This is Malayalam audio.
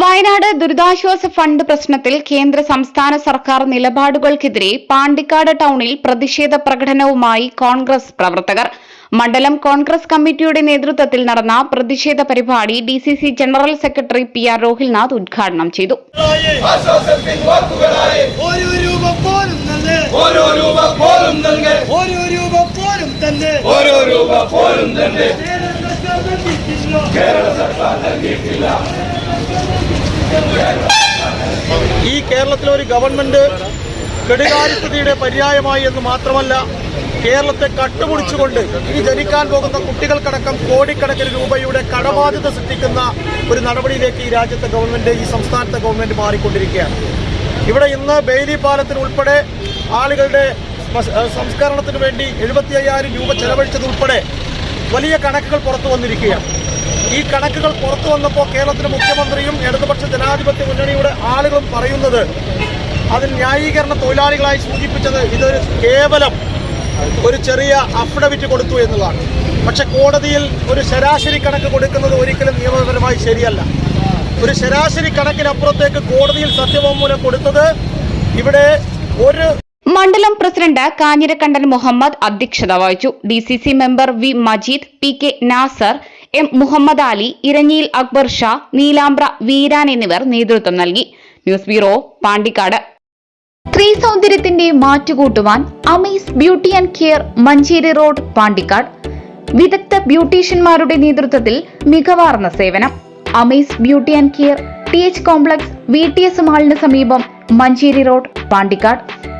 വയനാട് ദുരിതാശ്വാസ ഫണ്ട് പ്രശ്നത്തിൽ കേന്ദ്ര സംസ്ഥാന സർക്കാർ നിലപാടുകൾക്കെതിരെ പാണ്ടിക്കാട് ടൗണിൽ പ്രതിഷേധ പ്രകടനവുമായി കോൺഗ്രസ് പ്രവർത്തകർ. മണ്ഡലം കോൺഗ്രസ് കമ്മിറ്റിയുടെ നേതൃത്വത്തിൽ നടന്ന പ്രതിഷേധ പരിപാടി D C C general secretary P R Rohilnath ഉദ്ഘാടനം ചെയ്തു ആശ്വാസത്തിൻ വാക്കുകളായി ഒരു രൂപ പോലും തന്നെ ഓരോ രൂപ പോലും നൽകെ ഒരു രൂപ പോലും തന്നെ ഓരോ രൂപ പോലും തന്നെ കേരള സർക്കാർ നൽകിയിട്ടില്ല. ഈ കേരളത്തിലെ ഒരു ഗവൺമെന്റ് കെടുകാര്യസ്ഥതയുടെ പര്യായമായി എന്ന് മാത്രമല്ല കേരളത്തെ കട്ടുപിടിച്ചുകൊണ്ട് ഇനി ജനിക്കാൻ പോകുന്ന കുട്ടികൾക്കടക്കം കോടിക്കണക്കിന് രൂപയുടെ കടബാധ്യത സൃഷ്ടിക്കുന്ന ഒരു നടപടിയിലേക്ക് ഈ രാജ്യത്തെ ഗവൺമെന്റ് ഈ സംസ്ഥാനത്തെ ഗവൺമെന്റ് മാറിക്കൊണ്ടിരിക്കുകയാണ് ഇവിടെ ഇന്ന് ബെയിലി പാലത്തിന് ഉൾപ്പെടെ ആളുകളുടെ സംസ്കരണത്തിന് വേണ്ടി എഴുപത്തി അയ്യായിരം രൂപ ചെലവഴിച്ചതുൾപ്പെടെ വലിയ കണക്കുകൾ പുറത്തു വന്നിരിക്കുകയാണ്. ഈ കണക്കുകൾ പുറത്തു വന്നപ്പോൾ കേരളത്തിലെ മുഖ്യമന്ത്രിയും ഇടതുപക്ഷ ജനാധിപത്യ മുന്നണിയുടെ ആളുകളും പറയുന്നത് അതിൽ ന്യായീകരണ തൊഴിലാളികളായി സൂചിപ്പിച്ചത് ഇതൊരു കേവലം ഒരു ചെറിയ അഫിഡവിറ്റ് കൊടുത്തു എന്നുള്ളതാണ്. പക്ഷെ കോടതിയിൽ ഒരു ശരാശരി കണക്ക് കൊടുക്കുന്നത് ഒരിക്കലും നിയമപരമായി ശരിയല്ല. ഒരു ശരാശരി കണക്കിനപ്പുറത്തേക്ക് കോടതിയിൽ സത്യവാങ്മൂലം കൊടുത്തത് ഇവിടെ ഒരു മണ്ഡലം പ്രസിഡന്റ് കാഞ്ഞിരക്കണ്ടൻ മുഹമ്മദ് അധ്യക്ഷത വഹിച്ചു. D C C member V Majeed P K Nasar M Muhammad Ali Iranhiyil Akbar Shah Neelambra Veeran എന്നിവർ നേതൃത്വം നൽകി. News bureau Pandikkad. സ്ത്രീ സൗന്ദര്യത്തിന്റെ മാറ്റുകൂട്ടുവാൻ Amees beauty and care Manjeri road Pandikkad. വിദഗ്ധ ബ്യൂട്ടീഷ്യന്മാരുടെ നേതൃത്വത്തിൽ മികവാർന്ന സേവനം. Amees beauty and care T H complex V T S മാളിന് സമീപം മഞ്ചേരി റോഡ് പാണ്ടിക്കാട്.